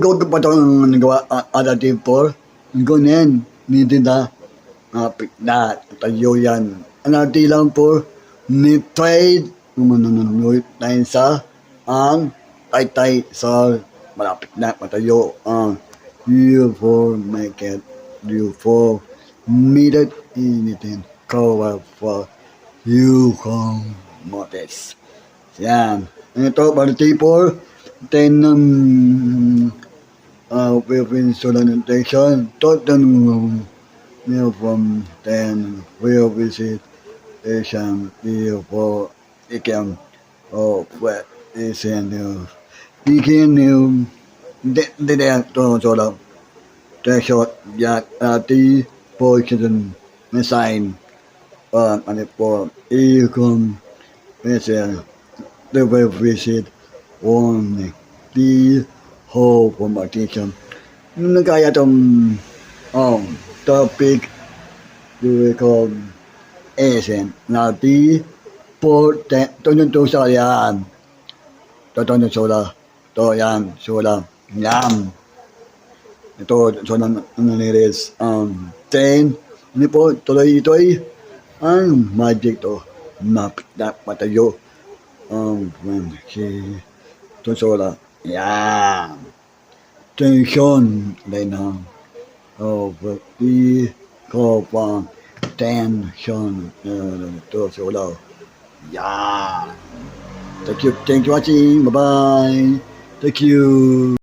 gawa pa itong nagawa ada tipo. Gunin, hindi na. Napit na, tayo yan. Ang ati lang po, ni trade, manununod tayo sa ang tay-tay sa malapit na matayo ang you for make it you for needed anything cover for you come notice. Yan. Ito, partipo, ten ng uh, we've been solicitation Tottenham new from then we'll visit Asian before it can of what is in the beginning the the to so long the short yard uh, the position sign uh, and it for you can visit the web visit on the whole competition. Nung kaya tong um, topic you call Asian na di po te tunyon to sa yan. To tunyon sola. To yan sola. Yan. Ito so nang naniris um ten ni po tuloy ito'y ang magic to map patayo um si to sola. Yan. Tension but the call from tension uh, to sola. Yeah. Thank you. Thank you watching. Bye bye. Thank you.